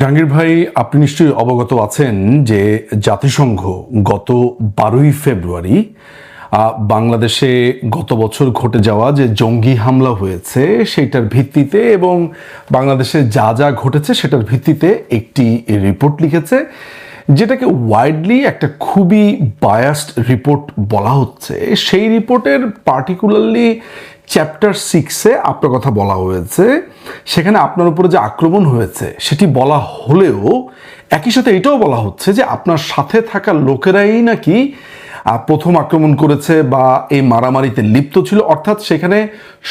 জাহাঙ্গীর ভাই, আপনি নিশ্চয়ই অবগত আছেন যে জাতিসংঘ গত বারোই ফেব্রুয়ারি বাংলাদেশে গত বছর ঘটে যাওয়া যে জঙ্গি হামলা হয়েছে সেটার ভিত্তিতে এবং বাংলাদেশে যা যা ঘটেছে সেটার ভিত্তিতে একটি রিপোর্ট লিখেছে, যেটাকে ওয়াইডলি একটা খুবই বায়াসড রিপোর্ট বলা হচ্ছে। সেই রিপোর্টের পার্টিকুলারলি চ্যাপ্টার সিক্সে আপনার কথা বলা হয়েছে, সেখানে আপনার উপরে যে আক্রমণ হয়েছে, সেটি বলা হলেও একই সাথে এটাও বলা হচ্ছে যে আপনার সাথে থাকা লোকেরাই নাকি প্রথম আক্রমণ করেছে বা এই মারামারিতে লিপ্ত ছিল। অর্থাৎ সেখানে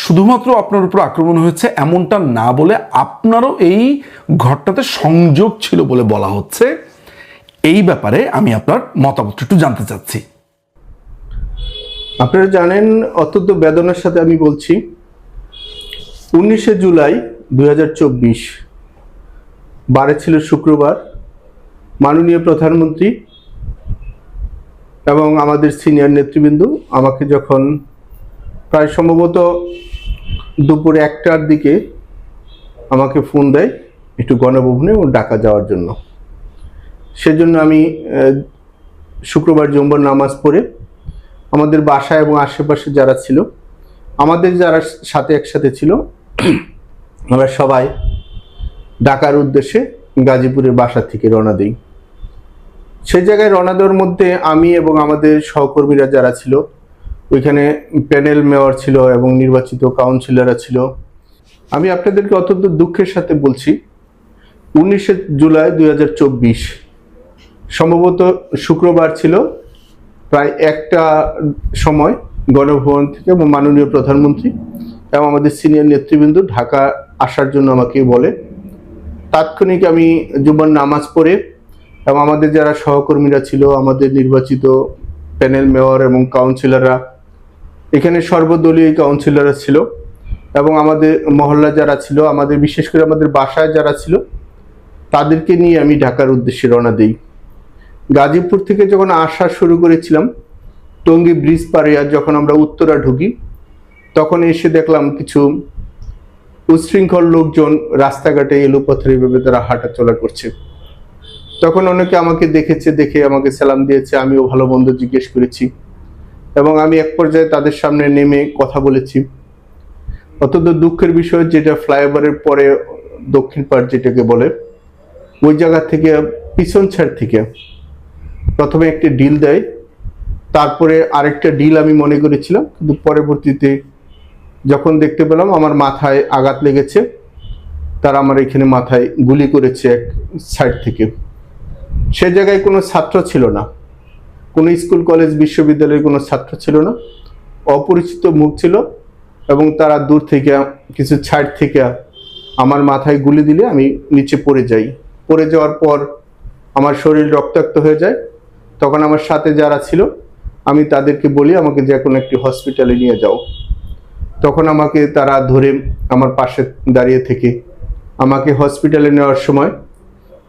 শুধুমাত্র আপনার উপর আক্রমণ হয়েছে এমনটা না বলে আপনারও এই ঘরটাতে সংযোগ ছিল বলে বলা হচ্ছে। এই ব্যাপারে আমি আপনার মতামত একটু জানতে চাচ্ছি। আপনারা জানেন, অত্যন্ত বেদনার সাথে আমি বলছি, উনিশে জুলাই দুই হাজার চব্বিশ, বারে ছিল শুক্রবার, মাননীয় প্রধানমন্ত্রী এবং আমাদের সিনিয়র নেতৃবৃন্দ আমাকে যখন প্রায় সম্ভবত দুপুর একটার দিকে আমাকে ফোন দেয় একটু গণভবনে ও ডাকা যাওয়ার জন্য। সেজন্য আমি শুক্রবার জম্বর নামাজ পড়ে আমাদের বাসা এবং আশেপাশে যারা ছিল, আমাদের যারা সাথে একসাথে ছিল, আমরা সবাই ঢাকার উদ্দেশ্যে গাজীপুরের বাসা থেকে রওনা দিই। সেই জায়গায় রওনা দেওয়ার মধ্যে আমি এবং আমাদের সহকর্মীরা যারা ছিল, ওইখানে প্যানেল মেয়র ছিল এবং নির্বাচিত কাউন্সিলররা ছিল। আমি আপনাদেরকে অত্যন্ত দুঃখের সাথে বলছি, উনিশে জুলাই দুই হাজার চব্বিশ, সম্ভবত শুক্রবার ছিল প্রায় একটা সময় গণভবন থেকে মাননীয় প্রধানমন্ত্রী এবং আমাদের সিনিয়র নেতৃবৃন্দ ঢাকা আসার জন্য আমাকে বলে, তাৎক্ষণিক আমি জুম্মার নামাজ পড়ে এবং আমাদের যারা সহকর্মীরা ছিল, আমাদের নির্বাচিত প্যানেল মেয়র এবং কাউন্সিলররা, এখানে সর্বদলীয় কাউন্সিলররা ছিল এবং আমাদের মহল্লা যারা ছিল, আমাদের বিশেষ করে আমাদের বাসায় যারা ছিল, তাদেরকে নিয়ে আমি ঢাকার উদ্দেশ্যে রওনা দিই। গাজীপুর থেকে যখন আসা শুরু করেছিলাম, টঙ্গী ব্রিজ পারে আর যখন আমরা উত্তরা ঢুকি, তখন এসে দেখলাম কিছু উচ্ছৃঙ্খল লোকজন রাস্তাঘাটে এলোপাথারি ভাবে তারা হাঁটা চলা করছে। তখন অনেকে আমাকে দেখেছে, দেখে আমাকে সালাম দিয়েছে, আমিও ভালো মন্দ জিজ্ঞেস করেছি এবং আমি এক পর্যায়ে তাদের সামনে নেমে কথা বলেছি। অত্যন্ত দুঃখের বিষয় যেটা ফ্লাইওভারের পরে দক্ষিণ পাড় যেটাকে বলে, ওই জায়গা থেকে পিছন ছাড় থেকে প্রথমে একটি ডিল দেয়, তারপরে আরেকটা ডিল আমি মনে করেছিলাম, কিন্তু পরবর্তীতে যখন দেখতে পেলাম আমার মাথায় আঘাত লেগেছে, তারা আমার এখানে মাথায় গুলি করেছে এক সাইড থেকে। সে জায়গায় কোনো ছাত্র ছিল না, কোনো স্কুল কলেজ বিশ্ববিদ্যালয়ের কোনো ছাত্র ছিল না, অপরিচিত মুখ ছিল এবং তারা দূর থেকে, কিছু ছাইড থেকে আমার মাথায় গুলি দিলে আমি নিচে পড়ে যাই। পড়ে যাওয়ার পর আমার শরীর রক্তাক্ত হয়ে যায় তখন আমার সাথে যারা ছিল, আমি তাদেরকে বলি, আমাকে যে কোনো একটি হসপিটালে নিয়ে যাও। তখন আমাকে তারা ধরে আমার পাশে দাঁড়িয়ে থেকে। আমাকে হসপিটালে নেওয়ার সময়,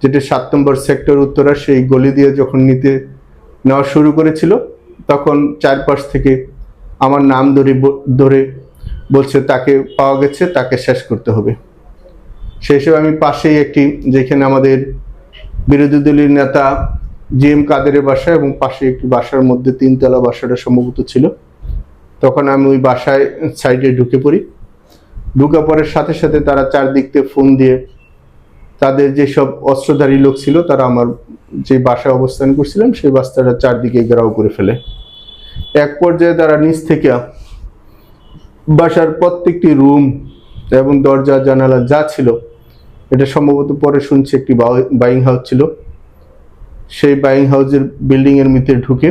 যেটা সাত নম্বর সেক্টর উত্তরা, সেই গলি দিয়ে যখন নিতে নেওয়া শুরু করেছিল, তখন চারপাশ থেকে আমার নাম ধরে ধরে বলছে, তাকে পাওয়া গেছে, তাকে শেষ করতে হবে। সেই হিসেবে আমি পাশেই একটি, যেখানে আমাদের বিরোধী দলীয় নেতা জি এম কাদেরের বাসা এবং পাশে একটি বাসার মধ্যে তিনতলা বাসাটা সম্ভবত ছিল। তখন আমি ওই বাসায় সাইডে ঢুকে পড়ি। ঢুকে পড়ার সাথে সাথে তারা চারদিক থেকে ফোন দিয়ে তাদের যেসব অস্ত্রধারী লোক ছিল, তারা আমার যে বাসায় অবস্থান করছিলাম, সেই বাস্তাটা চারদিকে ঘেরাও করে ফেলে। এক পর্যায়ে তারা নিচ থেকে বাসার প্রত্যেকটি রুম এবং দরজা, জানালা যা ছিল, এটা সম্ভবত পরে শুনছি একটি বাইং হাউস ছিল। সেই বাইং হাউসের বিল্ডিং এর ভিতরে ঢুকে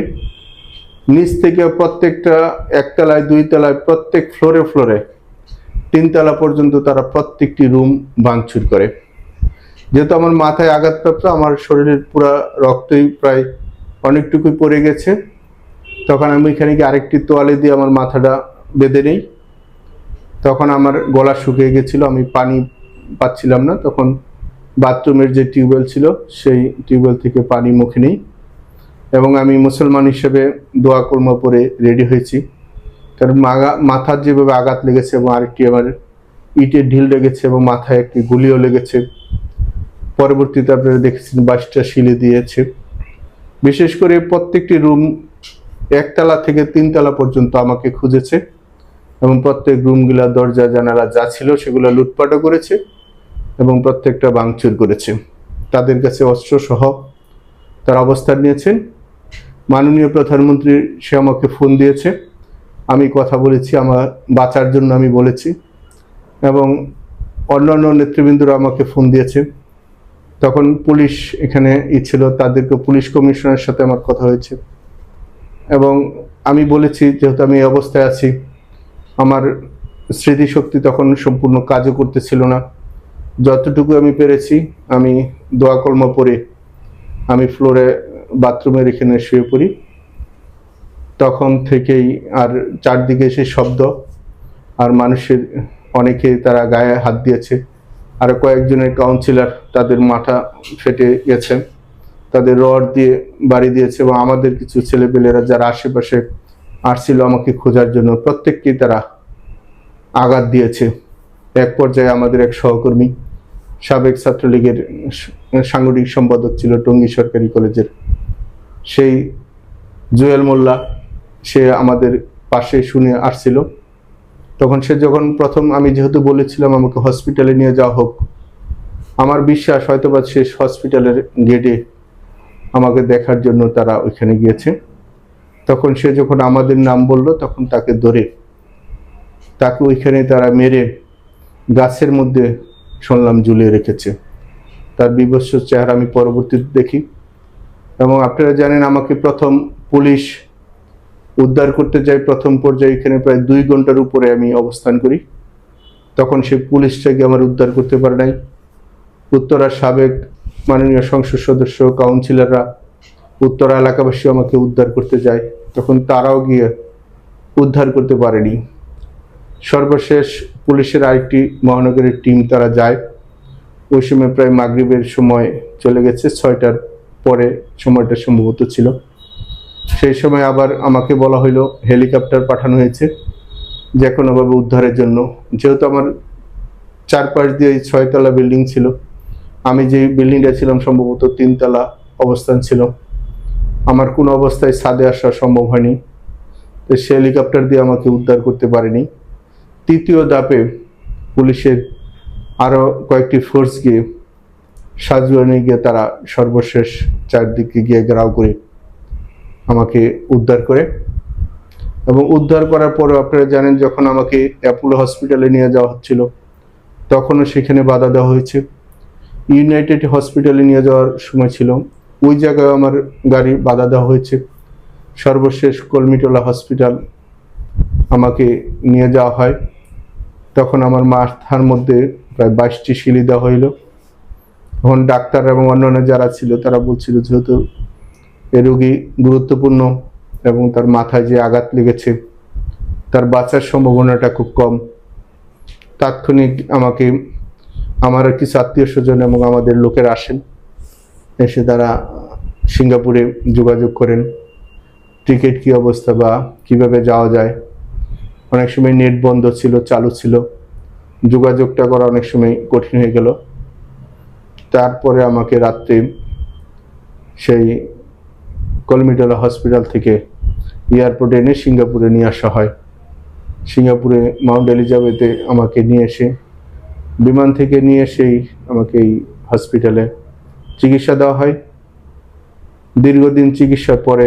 নিচ থেকে প্রত্যেকটা একতলায় দুই তলায় প্রত্যেক ফ্লোরে ফ্লোরে তিনতলা পর্যন্ত তারা প্রত্যেকটি রুম ভাঙচুর করে। যেহেতু আমার মাথায় আঘাতপ্রাপ্ত, আমার শরীরের পুরো রক্তই প্রায় অনেকটুকুই পড়ে গেছে। তখন আমি এখানে গিয়ে আরেকটি তোয়ালে দিয়ে আমার মাথাটা বেঁধে নেই। তখন আমার গলা শুকিয়ে গেছিল, আমি পানি পাচ্ছিলাম না। তখন বাথরুমের যে টিউবওয়েল ছিল, সেই টিউবওয়েল থেকে পানি মুখে নেই। এবং আমি মুসলমান হিসেবে দোয়া কর্ম পরে রেডি হয়েছি। কারণ মাথার যেভাবে আঘাত লেগেছে এবং আরেকটি আমার ইটের ঢিল লেগেছে এবং মাথায় একটি গুলিও লেগেছে। পরবর্তীতে আপনারা দেখেছেন বাইশটা শিলে দিয়েছে। বিশেষ করে প্রত্যেকটি রুম একতলা থেকে তিনতলা পর্যন্ত আমাকে খুঁজেছে এবং প্রত্যেক রুমগুলা দরজা, জানালা যা ছিল সেগুলো লুটপাটও করেছে। এবং প্রত্যেকটা বাংচুর করেছে। তাদের কাছে অস্ত্র সহ তার অবস্থান নিয়েছেন মাননীয় প্রধানমন্ত্রী সে আমাকে ফোন দিয়েছে। আমি কথা বলেছি, আমার বাঁচার জন্য আমি বলেছি এবং অন্যান্য নেতৃবৃন্দরা আমাকে ফোন দিয়েছে। তখন পুলিশ এখানে ই ছিল, তাদেরকে পুলিশ কমিশনারের সাথে আমার কথা হয়েছে। এবং আমি বলেছি, যেহেতু আমি এই অবস্থায় আছি, আমার স্মৃতিশক্তি তখন সম্পূর্ণ কাজও করতেছিল না। যতটুকু আমি পেরেছি, আমি দোয়া কর্ম পরে আমি ফ্লোরে বাথরুমের এখানে শুয়ে পড়ি। তখন থেকেই আর চারদিকে সেই শব্দ, আর মানুষের, অনেকে তারা গায়ে হাত দিয়েছে। আর কয়েকজনের কাউন্সিলর তাদের মাথা ফেটে গেছেন তাদের রড দিয়ে বাড়ি দিয়েছে এবং আমাদের কিছু ছেলেপেলেরা যারা আশেপাশে আসছিল আমাকে খোঁজার জন্য, প্রত্যেককেই তারা আঘাত দিয়েছে। এক পর্যায়ে আমাদের এক সহকর্মী সাবেক ছাত্রলীগের সাংগঠনিক সম্পাদক ছিল টঙ্গী সরকারি কলেজের। সেই জুয়েল মোল্লা, সে আমাদের পাশে শুনে আসছিল। তখন সে যখন প্রথম আমি যেহেতু বলেছিলাম আমাকে হসপিটালে নিয়ে যাওয়া হোক, আমার বিশ্বাস হয়তোবা শেষ হসপিটালের গেটে আমাকে দেখার জন্য তারা ওইখানে গিয়েছে। তখন সে যখন আমাদের নাম বলল, তখন তাকে ধরে, তাকে ওইখানে তারা মেরে গাছের মধ্যে শুনলাম ঝুলিয়ে রেখেছে। তার বিভৎস চেহারা আমি পরবর্তীতে দেখি। এবং আপনারা জানেন আমাকে প্রথম পুলিশ উদ্ধার করতে যাই প্রথম পর্যায়ে এখানে প্রায় দুই ঘণ্টার উপরে আমি অবস্থান করি। তখন সে পুলিশটাকে আমার উদ্ধার করতে পারে নাই। উত্তরার সাবেক মাননীয় সংসদ সদস্য, কাউন্সিলররা উত্তরা এলাকাবাসী আমাকে উদ্ধার করতে যায়। তখন তারাও গিয়ে উদ্ধার করতে পারেনি। সর্বশেষ পুলিশের আরেকটি মহানগরের টিম তারা যায়। ওই সময় প্রায় মাগরিবের সময় চলে গেছে, ছয়টার পরে সময়টা সম্ভবত ছিল। সেই সময় আবার আমাকে বলা হইল, হেলিকপ্টার পাঠানো হয়েছে, যে কোনোভাবে উদ্ধারের জন্য। যেহেতু আমার চারপাশ দিয়ে ছয়তলা বিল্ডিং ছিল, আমি যে বিল্ডিংটা ছিলাম সম্ভবত তিনতলা অবস্থান ছিল। আমার কোনো অবস্থায় ছাদে আসা সম্ভব হয়নি। তো সে হেলিকপ্টার দিয়ে আমাকে উদ্ধার করতে পারেনি। তৃতীয় ধাপে পুলিশের আরও কয়েকটি ফোর্স গিয়ে সাজুয়ানে গিয়ে তারা সর্বশেষ চারদিকে গিয়ে গ্রাও করে আমাকে উদ্ধার করে। এবং উদ্ধার করার পরে আপনারা জানেন যখন আমাকে অ্যাপোলো হসপিটালে নিয়ে যাওয়া হচ্ছিল, তখনও সেখানে বাধা দেওয়া হয়েছে। ইউনাইটেড হসপিটালে নিয়ে যাওয়ার সময় ছিল, ওই জায়গায় আমার গাড়ি বাধা দেওয়া হয়েছে। সর্বশেষ কলমিটোলা হসপিটাল আমাকে নিয়ে যাওয়া হয়। তখন আমার মাথার মধ্যে প্রায় বাইশটি শিলি দেওয়া হইল। তখন ডাক্তার এবং অন্যান্য যারা ছিল, তারা বলছিল, যেহেতু এ রোগী গুরুত্বপূর্ণ এবং তার মাথায় যে আঘাত লেগেছে, তার বাঁচার সম্ভাবনাটা খুব কম। তাৎক্ষণিক আমাকে, আমার কিছু আত্মীয় স্বজন এবং আমাদের লোকের আসেন। এসে তারা সিঙ্গাপুরে যোগাযোগ করেন। টিকিট কি অবস্থা বা কীভাবে যাওয়া যায়? অনেক সময় নেট বন্ধ ছিল, চালু ছিল। যোগাযোগটা করা অনেক সময় কঠিন হয়ে গেল। তারপরে আমাকে রাত্রে সেই কলমিটোলা হসপিটাল থেকে এয়ারপোর্টে এনে সিঙ্গাপুরে নিয়ে আসা হয়। সিঙ্গাপুরে মাউন্ট এলিজাবেথে আমাকে নিয়ে এসে, বিমান থেকে নিয়ে এসেই আমাকে এই হসপিটালে চিকিৎসা দেওয়া হয়। দীর্ঘদিন চিকিৎসার পরে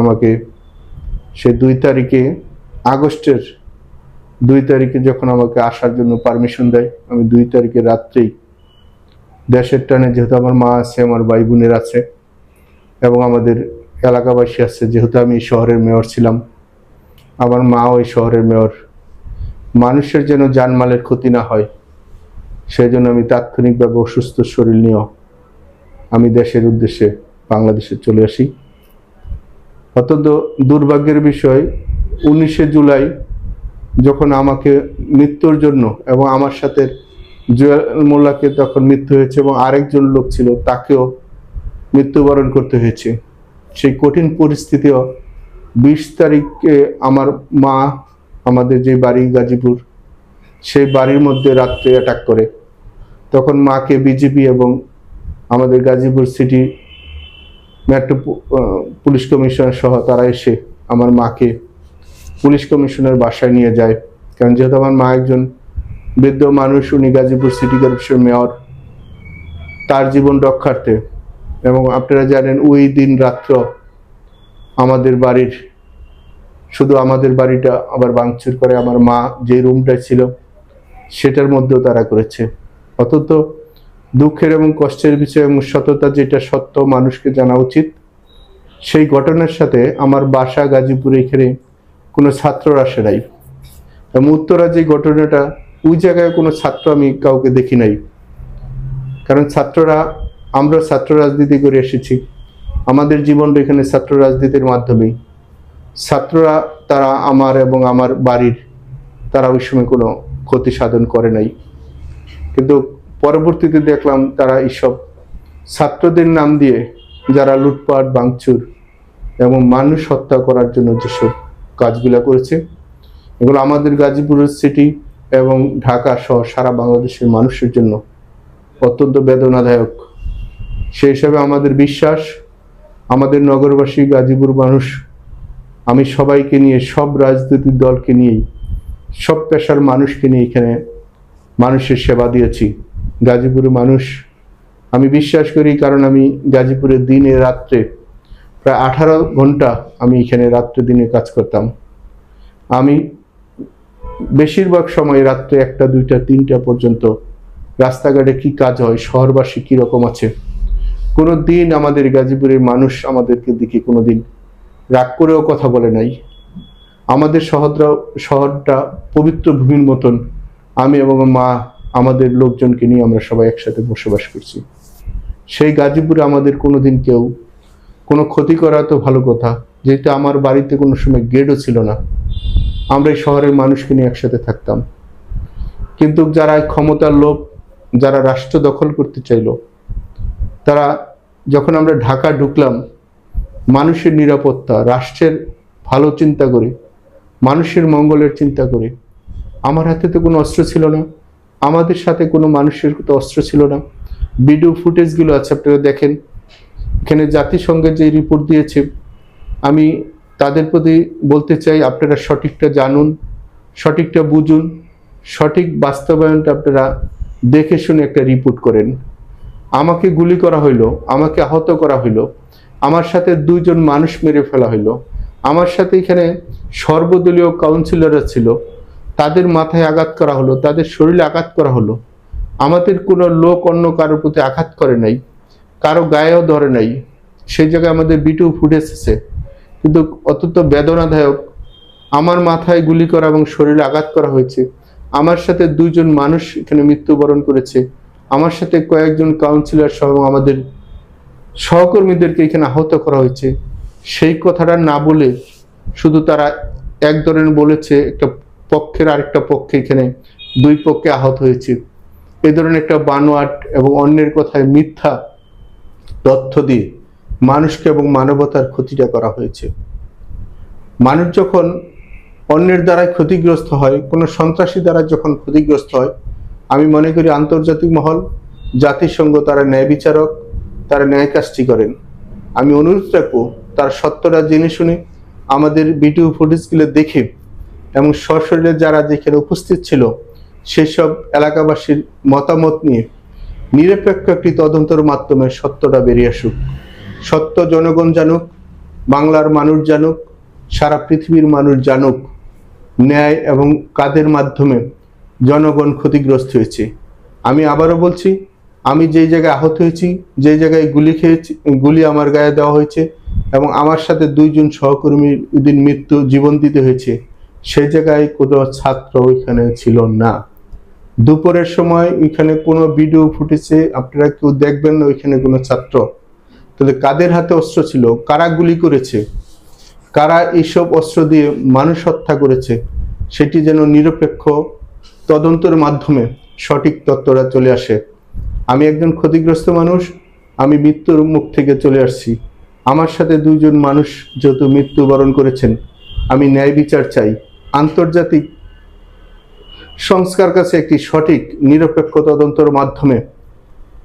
আমাকে সে দুই তারিখে আগস্টের দুই তারিখে যখন আমাকে আসার জন্য পারমিশন দেয়, আমি দুই তারিখে রাত্রেই দেশের টানে যেহেতু আমার মা আছে, আমার ভাই বোনের আছে এবং আমাদের এলাকাবাসী আছে, যেহেতু আমি শহরের মেয়র ছিলাম, আমার মা ওই শহরের মেয়র। মানুষের যেন জানমালের ক্ষতি না হয় সেই জন্য আমি তাৎক্ষণিকভাবে অসুস্থ শরীর নিয়েও আমি দেশের উদ্দেশ্যে বাংলাদেশে চলে আসি। অত্যন্ত দুর্ভাগ্যের বিষয় উনিশে জুলাই যখন আমাকে মৃত্যুর জন্য এবং আমার সাথে জুয়েল মোল্লাকে তখন মৃত্যু হয়েছে এবং আরেকজন লোক ছিল, তাকেও মৃত্যুবরণ করতে হয়েছে। সেই কঠিন পরিস্থিতিও বিশ তারিখে আমার মা, আমাদের যে বাড়ি গাজীপুর, সেই বাড়ির মধ্যে রাত্রে অ্যাটাক করে। তখন মাকে বিজেপি এবং আমাদের Gazipur city metro police commissioner সহ তারা এসে আমার মাকে পুলিশ কমিশনের বাসায় নিয়ে যায়। কারণ যেহেতু আমার মা একজন বৃদ্ধ মানুষ, উনি গাজীপুর সিটি কর্পোরেশন মেয়র, তার জীবন রক্ষার্থে। এবং আপনারা জানেন, ওই দিন রাত্র আমাদের বাড়ির, শুধু আমাদের বাড়িটা আবার ভাঙচুর করে আমার মা যে রুমটায় ছিল, সেটার মধ্যেও তারা করেছে। অথচ দুঃখের এবং কষ্টের বিষয় এবং সততা যেটা সত্য মানুষকে জানা উচিত, সেই ঘটনার সাথে আমার বাসা গাজীপুরে এখানে কোনো ছাত্ররা আসে নাই। এবং উত্তরা যে ঘটনাটা, ওই জায়গায় কোনো ছাত্র আমি কাউকে দেখি নাই। কারণ ছাত্ররা, আমরা ছাত্র রাজনীতি করে এসেছি। আমাদের জীবনটা এখানে ছাত্র রাজনীতির মাধ্যমেই ছাত্ররা, তারা আমার এবং আমার বাড়ির, তারা ওই সময় কোনো ক্ষতি সাধন করে নাই। কিন্তু পরবর্তীতে দেখলাম তারা এইসব ছাত্রদের নাম দিয়ে যারা লুটপাট, ভাঙচুর এবং মানুষ হত্যা করার জন্য যেসব কাজগুলো করেছে। এগুলো আমাদের গাজীপুর সিটি এবং ঢাকা সহ সারা বাংলাদেশের মানুষের জন্য অত্যন্ত বেদনাদায়ক। সেই হিসাবে আমাদের বিশ্বাস, আমাদের নগরবাসী গাজীপুর মানুষ, আমি সবাইকে নিয়ে, সব রাজনৈতিক দলকে নিয়েই সব পেশার মানুষকে নিয়ে এখানে মানুষের সেবা দিয়েছি। গাজীপুরের মানুষ, আমি বিশ্বাস করি কারণ আমি গাজীপুরের দিনে রাত্রে প্রায় আঠারো ঘণ্টা আমি এখানে রাত্রে দিনে কাজ করতাম। আমি বেশিরভাগ সময় রাত্রে একটা, দুইটা, তিনটা পর্যন্ত রাস্তাঘাটে কি কাজ হয়, শহরবাসী কি রকম আছে? কোনো দিন আমাদের গাজীপুরের মানুষ আমাদেরকে দিকে কোনো দিন রাগ করেও কথা বলে নাই। আমাদের শহরটা শহরটা পবিত্র ভূমির মতন। আমি এবং মা আমাদের লোকজনকে নিয়ে আমরা সবাই একসাথে বসবাস করছি। সেই গাজীপুরে আমাদের কোনোদিন কেউ কোনো ক্ষতি করা তো ভালো কথা। যেহেতু আমার বাড়িতে কোনো সময় গেটও ছিল না। আমরা এই শহরের মানুষকে নিয়ে একসাথে থাকতাম। কিন্তু যারা ক্ষমতার লোভ, যারা রাষ্ট্র দখল করতে চাইলো, তারা যখন আমরা ঢাকা ঢুকলাম, মানুষের নিরাপত্তা, রাষ্ট্রের ভালো চিন্তা করে, মানুষের মঙ্গলের চিন্তা করে, আমার হাতে তো কোনো অস্ত্র ছিল না। আমাদের সাথে কোনো মানুষের তো অস্ত্র ছিল না। ভিডিও ফুটেজগুলো আছে, আপনারা দেখেন। এখানে জাতিসংঘের যে রিপোর্ট দিয়েছে, আমি তাদের প্রতি বলতে চাই, আপনারা সঠিকটা জানুন, সঠিকটা বুঝুন, সঠিক বাস্তবায়নটা আপনারা দেখে শুনে একটা রিপোর্ট করেন। আমাকে গুলি করা হইল, আমাকে আহত করা হইল, আমার সাথে দুইজন মানুষ মেরে ফেলা হইল, আমার সাথে এখানে সর্বদলীয় কাউন্সিলররা ছিল, তাদের মাথায় আঘাত করা হলো, তাদের শরীরে আঘাত করা হলো। আমাদের কোনো লোক অন্য কারোর প্রতি আঘাত করে নাই। কারও গায়েও ধরে নাই। সেই জায়গায় আমাদের বিটু ফুটে এসেছে। কিন্তু অত্যন্ত বেদনাদায়ক, আমার মাথায় গুলি করা এবং শরীরে আঘাত করা হয়েছে। আমার সাথে দুইজন মানুষ এখানে মৃত্যুবরণ করেছে। আমার সাথে কয়েকজন কাউন্সিলর সহ আমাদের সহকর্মীদেরকে এখানে আহত করা হয়েছে। সেই কথাটা না বলে শুধু তারা এক ধরনের বলেছে, একটা পক্ষের আরেকটা পক্ষে এখানে দুই পক্ষে আহত হয়েছে। এ ধরনের একটা বানোয়াট এবং অন্যের কথায় মিথ্যা তথ্য দিয়ে মানুষকে এবং মানবতার ক্ষতিটা করা হয়েছে। মানুষ যখন অন্যের দ্বারাই ক্ষতিগ্রস্ত হয়, কোনো সন্ত্রাসী দ্বারা যখন ক্ষতিগ্রস্ত হয়, আমি মনে করি আন্তর্জাতিক মহল, জাতিসংঘ, তারা ন্যায় বিচারক, তারা ন্যায় কাজটি করেন। আমি অনুরোধ রাখব, তার সত্যটা জেনে শুনে আমাদের ভিডিও ফুটেজগুলো দেখে এবং সশরীরে যারা যেখানে উপস্থিত ছিল, সেসব এলাকাবাসীর মতামত নিয়ে নিরপেক্ষ একটি তদন্তের মাধ্যমে সত্যটা বেরিয়ে আসুক। সত্য জনগণ জানুক, বাংলার মানুষ জানুক, সারা পৃথিবীর মানুষ জানুক, ন্যায় এবং কাদের মাধ্যমে জনগণ ক্ষতিগ্রস্ত হয়েছে। আমি আবারও বলছি, আমি যেই জায়গায় আহত হয়েছি, যেই জায়গায় গুলি খেয়েছি, গুলি আমার গায়ে দেওয়া হয়েছে এবং আমার সাথে দুইজন সহকর্মীর দিন মৃত্যু জীবন দিতে হয়েছে, সেই জায়গায় কোনো ছাত্র ওইখানে ছিল না। দুপুরের সময় ওইখানে কোনো ভিডিও ফুটেছে? আপনারা কেউ দেখবেন না ওইখানে কোনো ছাত্র। তাহলে কাদের হাতে অস্ত্র ছিল? কারা গুলি করেছে? কারা এইসব অস্ত্র দিয়ে মানুষ হত্যা করেছে? সেটি যেন নিরপেক্ষ তদন্তের মাধ্যমে সঠিক তত্ত্বরা চলে আসে। আমি একজন ক্ষতিগ্রস্ত মানুষ, আমি মৃত্যুর মুখ থেকে চলে আসছি। আমার সাথে দুইজন মানুষ যেহেতু মৃত্যুবরণ করেছেন, আমি ন্যায় বিচার চাই। আন্তর্জাতিক সংস্কার কাছে একটি সঠিক, নিরপেক্ষ তদন্তর মাধ্যমে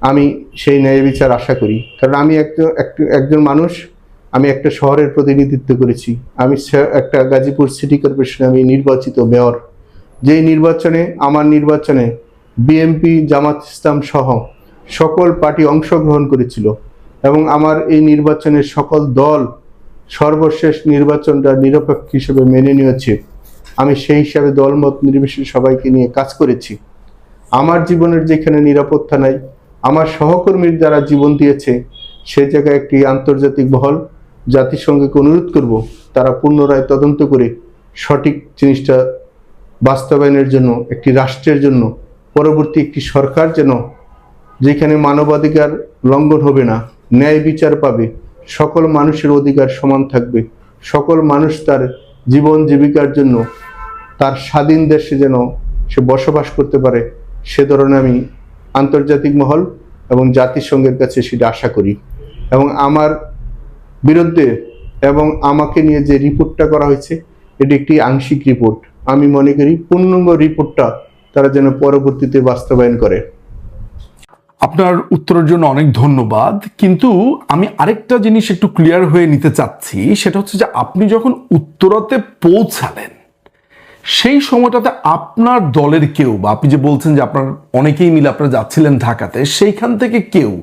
আমি সেই ন্যায় বিচার আশা করি। কারণ আমি একজন এক- একজন মানুষ, আমি একটা শহরের প্রতিনিধিত্ব করেছি। আমি একটা গাজীপুর সিটি কর্পোরেশনে আমি নির্বাচিত মেয়র। যেই নির্বাচনে, আমার নির্বাচনে বিএমপি জামাত ইসলাম সহ সকল পার্টি অংশগ্রহণ করেছিল এবং আমার এই নির্বাচনের সকল দল সর্বশেষ নির্বাচনটা নিরপেক্ষ হিসেবে মেনে নিয়েছে। আমি সেই হিসাবে দলমত নির্বিশেষে সবাইকে নিয়ে কাজ করেছি। আমার জীবনের যেখানে নিরাপত্তা নাই, আমার সহকর্মীর যারা জীবন দিয়েছে, সে জায়গায় একটি আন্তর্জাতিক বহল, জাতিসংঘকে অনুরোধ করব তারা পুনরায় তদন্ত করে সঠিক জিনিসটা বাস্তবায়নের জন্য, একটি রাষ্ট্রের জন্য, পরবর্তী একটি সরকার যেন যেখানে মানবাধিকার লঙ্ঘন হবে না, ন্যায় বিচার পাবে, সকল মানুষের অধিকার সমান থাকবে, সকল মানুষ তার জীবন জীবিকার জন্য তার স্বাধীন দেশে যেন সে বসবাস করতে পারে, সে ধরনের আমি আন্তর্জাতিক মহল এবং জাতিসংঘের কাছে সেটা আশা করি। এবং আমার বিরুদ্ধে এবং আমাকে নিয়ে যে রিপোর্টটা করা হয়েছে, এটি একটি আংশিক রিপোর্ট। আমি মনে করি পূর্ণাঙ্গ রিপোর্টটা তারা যেন পরবর্তীতে বাস্তবায়ন করে। আপনার উত্তরের জন্য অনেক ধন্যবাদ। কিন্তু আমি আরেকটা জিনিস একটু ক্লিয়ার হয়ে নিতে চাচ্ছি, সেটা হচ্ছে যে আপনি যখন উত্তরাতে পৌঁছালেন সেই সময়টাতে আপনার দলের কেউ বা আপনি যে বলছেন যে আপনার অনেকেই মিলে আপনারা যাচ্ছিলেন ঢাকাতে সেইখান থেকে কেউ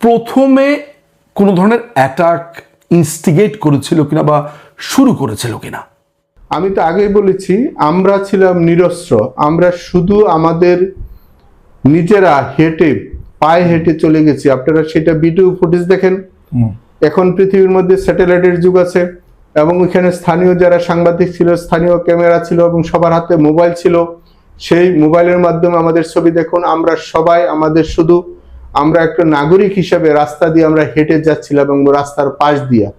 প্রথমে কোনো ধরনের অ্যাটাক ইনস্টিগেট করেছিল কিনা বা শুরু করেছিল কিনা? আমি তো আগেই বলেছি আমরা ছিলাম নিরস্ত্র। আমরা শুধু আমাদের নিজেরা হেঁটে পায়ে হেঁটে চলে গেছি। আপনারা সেটা ভিডিও ফুটেজ দেখেন। এখন পৃথিবীর মধ্যে স্যাটেলাইটের যুগ আছে। এবং ওইখানে স্থানীয় যারা সাংবাদিক ছিল স্থানীয় ক্যামেরা ছিল এবং সবার হাতে মোবাইল ছিল সেই মোবাইলের মাধ্যমে আমাদের ছবি দেখুন। আমরা সবাই আমাদের শুধু আমরা একটা নাগরিক হিসাবে রাস্তা দিয়ে আমরা হেঁটে যাচ্ছিলাম এবং রাস্তার পাশ দিয়া।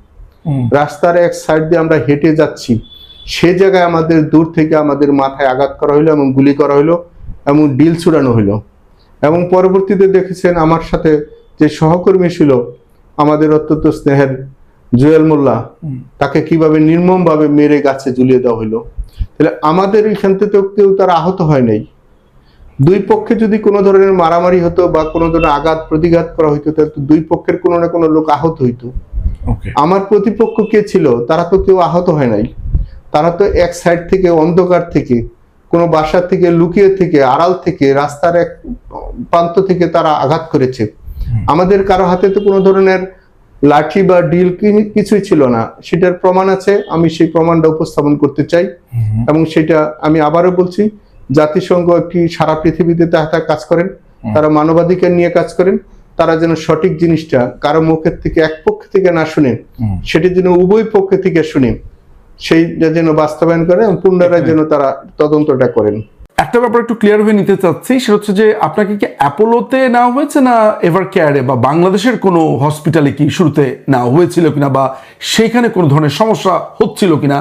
রাস্তার এক সাইড দিয়ে আমরা হেঁটে যাচ্ছি। সে জায়গায় আমাদের দূর থেকে আমাদের মাথায় আঘাত করা হলো এবং গুলি করা হলো এবং ডিল ছুড়ানো হলো এবং পরবর্তীতে দেখেছেন আমার সাথে যে সহকর্মী ছিল আমাদের অত্যন্ত স্নেহের জুয়েল মোল্লা তাকে কীভাবে নির্মমভাবে মেরে গাছে ঝুলিয়ে দেওয়া হলো তাহলে আমাদের এখান থেকে কেউ তারা আহত হয় নাই। দুই পক্ষে যদি কোনো ধরনের মারামারি হতো বা কোনো ধরনের আঘাত প্রতিঘাত করা হইতো তাহলে তো দুই পক্ষের কোনো না কোনো লোক আহত হইতো। আমার প্রতিপক্ষ কে ছিল? তারা তো কেউ আহত হয় নাই। তারা তো এক সাইড থেকে অন্ধকার থেকে কোনো বাসা থেকে লুকিয়ে থেকে আড়াল থেকে রাস্তার এক প্রান্ত থেকে তারা আঘাত করেছে। আমাদের কারও হাতে তো কোনো ধরনের লাঠি বা ডিল কিছুই ছিল না। সেটার প্রমাণ আছে আমি সেই প্রমাণটা উপস্থাপন করতে চাই। এবং সেটা আমি আবারও বলছি জাতিসংঘ একটি সারা পৃথিবীতে তারা কাজ করেন? তারা মানবাধিকার নিয়ে কাজ করেন? তারা যেন সঠিক জিনিসটা কারও মুখের থেকে এক পক্ষ থেকে না শুনে সেটি যেন উভয় পক্ষ থেকে শুনে সেইটা যেন বাস্তবায়ন করে এবং পুনরায় যেন তারা তদন্তটা করেন। একটা ব্যাপার একটু ক্লিয়ার হয়ে নিতে চাচ্ছি সেটা হচ্ছে যে আপনাকে কি অ্যাপোলোতে নেওয়া হয়েছে না এভার কেয়ারে বা বাংলাদেশের কোনো হসপিটালে কি শুরুতে নেওয়া হয়েছিল কিনা বা সেখানে কোনো ধরনের সমস্যা হচ্ছিল কিনা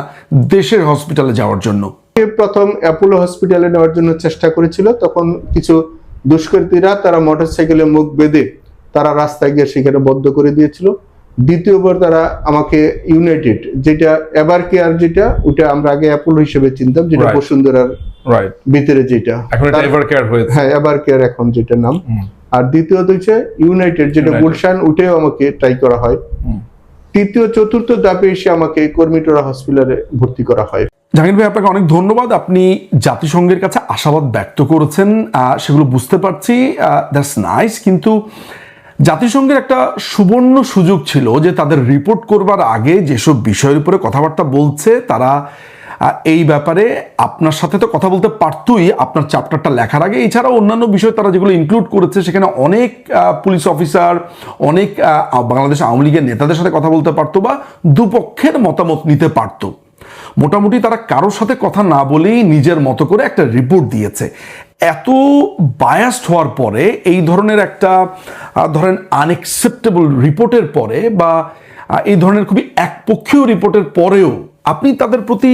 দেশের হসপিটালে যাওয়ার জন্য প্রথম অ্যাপোলো হসপিটালে নেওয়ার জন্য চেষ্টা করেছিল তখন কিছু দুষ্কৃতীরা তারা মোটরসাইকেলে মুখ বেঁধে তারা রাস্তায় গিয়ে সেখানে বদ্ধ করে দিয়েছিল দ্বিতীয়বার তারা আমাকে ইউনাইটেড যেটা এভার কেয়ার যেটা ওটা আমরা আগে অ্যাপোলো হিসেবে চিনতাম যেটা. বসুন্ধরার রাইট ভিতরে যেটা। এখন এটা এভার কেয়ার হয়েছে। হ্যাঁ এবার কেয়ার এখন যেটা নাম। আর দ্বিতীয়ত হচ্ছে ইউনাইটেড যেটা গুলশান উঠেও আমাকে ট্রাই করা হয়। তৃতীয় চতুর্থ ধাপে এসে আমাকে কর্মীটোরা হসপিটালে ভর্তি করা হয়। জাহাঙ্গীর ভাই আপনাকে অনেক ধন্যবাদ। আপনি জাতিসংঘের কাছে আশাবাদ ব্যক্ত করেছেন। আহ, সেগুলো বুঝতে পারছি। দ্যাটস নাইস কিন্তু জাতিসংঘের একটা সুবর্ণ সুযোগ ছিল যে তাদের রিপোর্ট করবার আগে যেসব বিষয়ের উপরে কথাবার্তা বলছে তারা এই ব্যাপারে আপনার সাথে তো কথা বলতে পারতই। আপনার চ্যাপ্টারটা লেখার আগে। এছাড়া অন্যান্য বিষয় তারা যেগুলো ইনক্লুড করেছে, সেখানে অনেক পুলিশ অফিসার অনেক বাংলাদেশ আওয়ামী লীগের নেতাদের সাথে কথা বলতে পারতো বা দুপক্ষের মতামত নিতে পারতো। মোটামুটি তারা কারোর সাথে কথা না বলেই নিজের মতো করে একটা রিপোর্ট দিয়েছে। এত বায়াসড হওয়ার পরে, এই ধরনের একটা ধরেন আনএক্সেপ্টেবল রিপোর্টের পরে বা এই ধরনের খুবই একপক্ষীয় রিপোর্টের পরেও আপনি তাদের প্রতি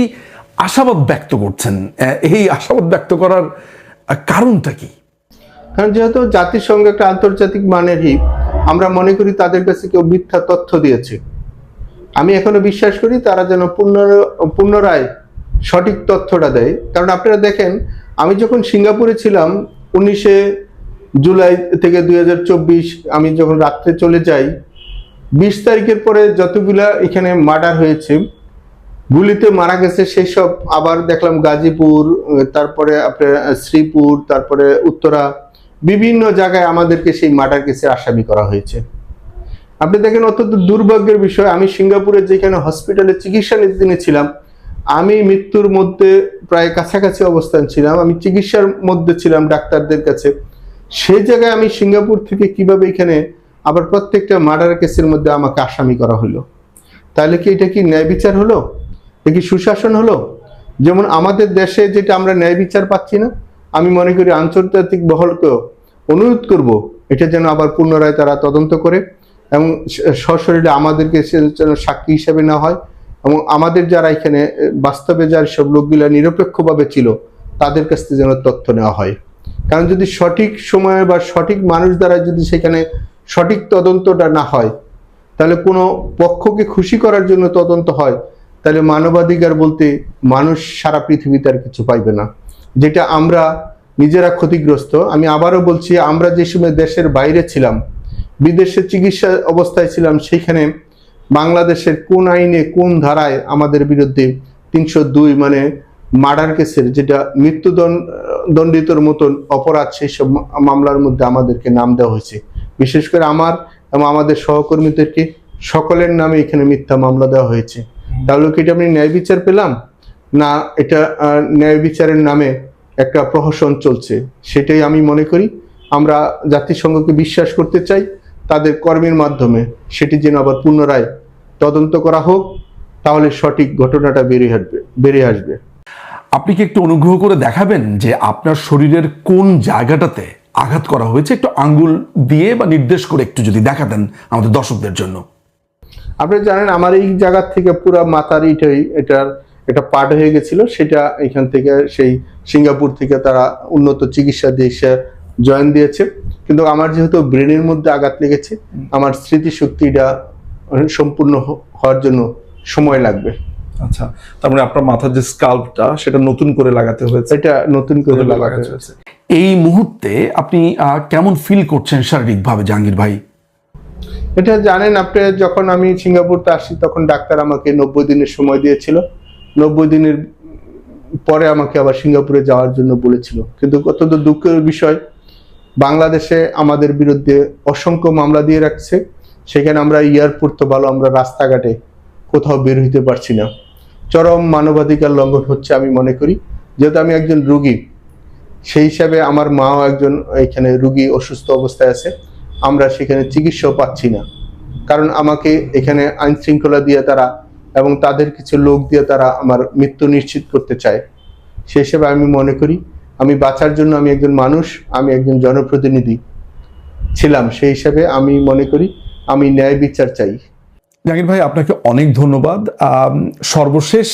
আশাবাদ ব্যক্ত করছেন। এই আশাবাদ ব্যক্ত করার কারণটা কি? কারণ যেহেতু জাতিসংঘ একটা আন্তর্জাতিক মানের হিপ, আমরা মনে করি তাদের কাছে কেউ মিথ্যা তথ্য দিয়েছে। আমি এখনও বিশ্বাস করি তারা যেন পুনর- পুনরায় সঠিক তথ্যটা দেয়। কারণ আপনারা দেখেন, আমি যখন সিঙ্গাপুরে ছিলাম, উনিশে জুলাই থেকে দুই হাজার চব্বিশ, আমি যখন রাত্রে চলে যাই, বিশ তারিখের পরে যতগুলা এখানে মার্ডার হয়েছে গুলিতে মারা গেছে সেই সব আবার দেখলাম গাজীপুর, তারপরে আপনার শ্রীপুর, তারপরে উত্তরা, বিভিন্ন জায়গায় আমাদেরকে সেই মার্ডার কেসে আসামি করা হয়েছে। আপনি দেখেন অত্যন্ত দুর্ভাগ্যের বিষয়, আমি সিঙ্গাপুরে যেখানে হসপিটালে চিকিৎসা দিনে ছিলাম, আমি মৃত্যুর মধ্যে প্রায় কাছাকাছি অবস্থান ছিলাম, আমি চিকিৎসার মধ্যে ছিলাম ডাক্তারদের কাছে। সেই জায়গায় আমি সিঙ্গাপুর থেকে কীভাবে এখানে আবার প্রত্যেকটা মার্ডার কেসের মধ্যে আমাকে আসামি করা হলো? তাহলে কি এটা কি ন্যায় বিচার হলো? কি সুশাসন হলো? যেমন আমাদের দেশে যেটা আমরা ন্যায় বিচার পাচ্ছি না, আমি মনে করি আন্তর্জাতিক বহলকেও অনুরোধ করব, এটা যেন আবার পুনরায় তারা তদন্ত করে এবং সশরীরে আমাদেরকে যেন সাক্ষী হিসেবে না হয় এবং আমাদের যারা এখানে বাস্তবে যার সব লোকগুলা নিরপেক্ষভাবে ছিল, তাদের কাছ থেকে যেন তথ্য নেওয়া হয়। কারণ যদি সঠিক সময়ে বা সঠিক মানুষ দ্বারা যদি সেখানে সঠিক তদন্তটা না হয়, তাহলে কোনো পক্ষকে খুশি করার জন্য তদন্ত হয় তাহলে মানবাধিকার বলতে মানুষ সারা পৃথিবীতে আর কিছু পাইবে না। যেটা আমরা নিজেরা ক্ষতিগ্রস্ত। আমি আবারও বলছি, আমরা যে সময় দেশের বাইরে ছিলাম, বিদেশে চিকিৎসা অবস্থায় ছিলাম, সেখানে বাংলাদেশের কোন আইনে, কোন ধারায় আমাদের বিরুদ্ধে তিনশো দুই মানে মার্ডার কেসের যেটা মৃত্যুদণ্ড, দণ্ডিতর মতন অপরাধ সেই সব মামলার মধ্যে আমাদেরকে নাম দেওয়া হয়েছে। বিশেষ করে আমার এবং আমাদের সহকর্মীদেরকে সকলের নামে এখানে মিথ্যা মামলা দেওয়া হয়েছে। তাহলে কি এটা আমি ন্যায় বিচার পেলাম? না, এটা ন্যায় বিচারের নামে একটা প্রহসন চলছে। সেটাই আমি মনে করি। আমরা জাতিসংঘকে বিশ্বাস করতে চাই তাদের কর্মের মাধ্যমে। সেটি যেন আবার পুনরায় তদন্ত করা হোক, তাহলে সঠিক ঘটনাটা বেরিয়ে আসবে বেরিয়ে আসবে। আপনি কি একটু অনুগ্রহ করে দেখাবেন যে আপনার শরীরের কোন জায়গাটাতে আঘাত করা হয়েছে? একটু আঙ্গুল দিয়ে বা নির্দেশ করে একটু যদি দেখাতেন আমাদের দর্শকদের জন্য। আপনি জানেন আমার এই জায়গার থেকে পুরো মাথার ইটাই এটার এটা পাট হয়ে গেছিল। সেটা এখান থেকে সেই সিঙ্গাপুর থেকে তারা উন্নত চিকিৎসা দিয়ে সে জয়েন দিয়েছে। কিন্তু আমার যেহেতু ব্রেনের মধ্যে আঘাত লেগেছে আমার স্মৃতিশক্তিটা সম্পূর্ণ হওয়ার জন্য সময় লাগবে। আচ্ছা তার মানে আপনার মাথার যে স্কাল্পটা সেটা নতুন করে লাগাতে হয়েছে। এটা নতুন করে লাগাতে হয়েছে। এই মুহূর্তে আপনি কেমন ফিল করছেন শারীরিকভাবে জাহাঙ্গীর ভাই? এটা জানেন আপনি, যখন আমি সিঙ্গাপুরতে আসি, তখন ডাক্তার আমাকে নব্বই দিনের সময় দিয়েছিল। নব্বই দিনের পরে আমাকে আবার সিঙ্গাপুরে যাওয়ার জন্য বলেছিল। কিন্তু অত্যন্ত দুঃখের বিষয়, বাংলাদেশে আমাদের বিরুদ্ধে অসংখ্য মামলা দিয়ে রাখছে। সেখানে আমরা এয়ারপোর্ট তো ভালো, আমরা রাস্তাঘাটে কোথাও বের হইতে পারছি না। চরম মানবাধিকার লঙ্ঘন হচ্ছে আমি মনে করি। যেহেতু আমি একজন রুগী, সেই হিসাবে আমার মাও একজন এখানে রুগী অসুস্থ অবস্থায় আছে। আমরা সেখানে চিকিৎসাও পাচ্ছি না। কারণ আমাকে এখানে আইন শৃঙ্খলা দিয়ে তারা এবং তাদের কিছু লোক দিয়ে তারা আমার মৃত্যু নিশ্চিত করতে চায়। সেই হিসেবে আমি মনে করি, আমি বাঁচার জন্য আমি একজন মানুষ, আমি একজন জনপ্রতিনিধি ছিলাম। সেই হিসাবে আমি মনে করি, আমি ন্যায় বিচার চাই। জাহাঙ্গীর ভাই, আপনাকে অনেক ধন্যবাদ। সর্বশেষ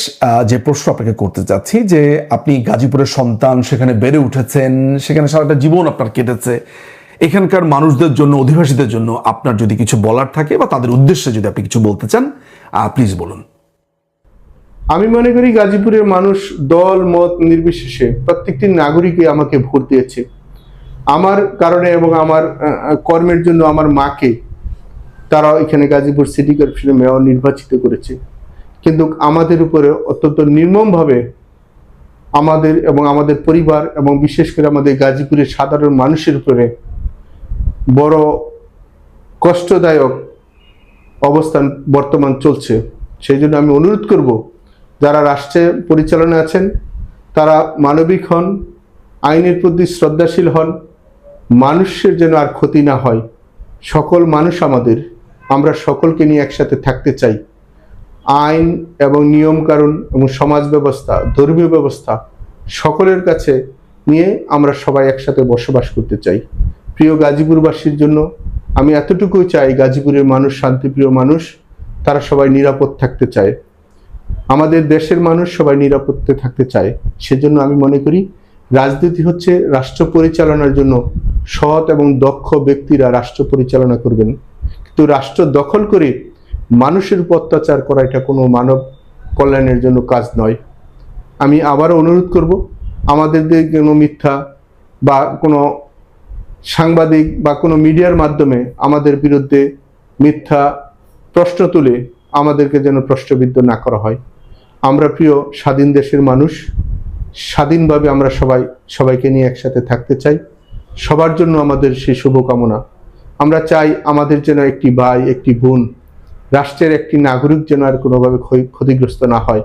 যে প্রশ্ন আপনাকে করতে চাচ্ছি, যে আপনি গাজীপুরের সন্তান, সেখানে বেড়ে উঠেছেন, সেখানে সারাটা জীবন আপনার কেটেছে এখানকার মানুষদের জন্য, অধিবাসীদের জন্য আপনার যদি কিছু বলার থাকে বা তাদের উদ্দেশ্যে যদি আপনি কিছু বলতে চান প্লিজ বলুন। আমি মনে করি গাজীপুরের মানুষ দল, মত নির্বিশেষে প্রত্যেকটি নাগরিকই আমাকে ভোট দিয়েছে। আমার কারণে এবং আমার কর্মের জন্য আমার মাকে তারা এখানে গাজীপুর সিটি কর্পোরেশনের মেয়র নির্বাচিত করেছে। কিন্তু আমাদের উপরে অত্যন্ত নির্মমভাবে আমাদের এবং আমাদের পরিবার এবং বিশেষ করে আমাদের গাজীপুরের সাধারণ মানুষের উপরে বড় কষ্টদায়ক অবস্থান বর্তমান চলছে। সেই জন্য আমি অনুরোধ করব, যারা রাষ্ট্রে পরিচালনা আছেন, তারা মানবিক হন, আইনের প্রতি শ্রদ্ধাশীল হন, মানুষের যেন আর ক্ষতি না হয়, সকল মানুষ আমাদের, আমরা সকলকে নিয়ে একসাথে থাকতে চাই। আইন এবং নিয়ম কারণ এবং সমাজ ব্যবস্থা, ধর্মীয় ব্যবস্থা সকলের কাছে নিয়ে আমরা সবাই একসাথে বসবাস করতে চাই। প্রিয় গাজীপুরবাসীর জন্য আমি এতটুকুই চাই, গাজীপুরের মানুষ, শান্তিপ্রিয় মানুষ, তারা সবাই নিরাপদ থাকতে চায়। আমাদের দেশের মানুষ সবাই নিরাপত্তে থাকতে চায়। সেজন্য আমি মনে করি, রাজনীতি হচ্ছে রাষ্ট্র পরিচালনার জন্য সৎ এবং দক্ষ ব্যক্তিরা রাষ্ট্র পরিচালনা করবেন। কিন্তু রাষ্ট্র দখল করে মানুষের উপর অত্যাচার করা এটা কোনো মানব কল্যাণের জন্য কাজ নয়। আমি আবারও অনুরোধ করব, আমাদের কোনো মিথ্যা বা কোনো সাংবাদিক বা কোনো মিডিয়ার মাধ্যমে আমাদের বিরুদ্ধে মিথ্যা প্রশ্ন তুলে আমাদেরকে যেন প্রশ্নবিদ্ধ না করা হয়। আমরা প্রিয় স্বাধীন দেশের মানুষ, স্বাধীনভাবে আমরা সবাই, সবাইকে নিয়ে একসাথে থাকতে চাই। সবার জন্য আমাদের সেই শুভকামনা। আমরা চাই আমাদের যেন একটি ভাই, একটি বোন, রাষ্ট্রের একটি নাগরিক যেন আর কোনোভাবে ক্ষতিগ্রস্ত না হয়।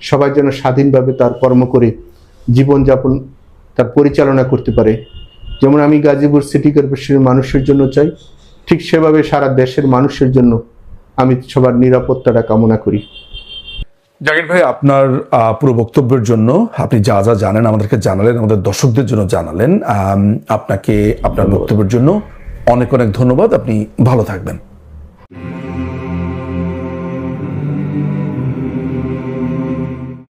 সবাই যেন স্বাধীনভাবে তার কর্ম করে জীবনযাপন, তার পরিচালনা করতে পারে। যেমন আমি গাজীপুর সিটি কর্পোরেশনের মানুষের জন্য চাই ঠিক সেভাবে সারা দেশের মানুষের জন্য আমি সবার নিরাপত্তাটা কামনা করি। জাকির ভাই আপনার পুরো বক্তব্যের জন্য আপনি যা যা জানেন আমাদেরকে জানালেন আমাদের দর্শকদের জন্য জানালেন। আপনাকে আপনার বক্তব্যের জন্য অনেক অনেক ধন্যবাদ। আপনি ভালো থাকবেন।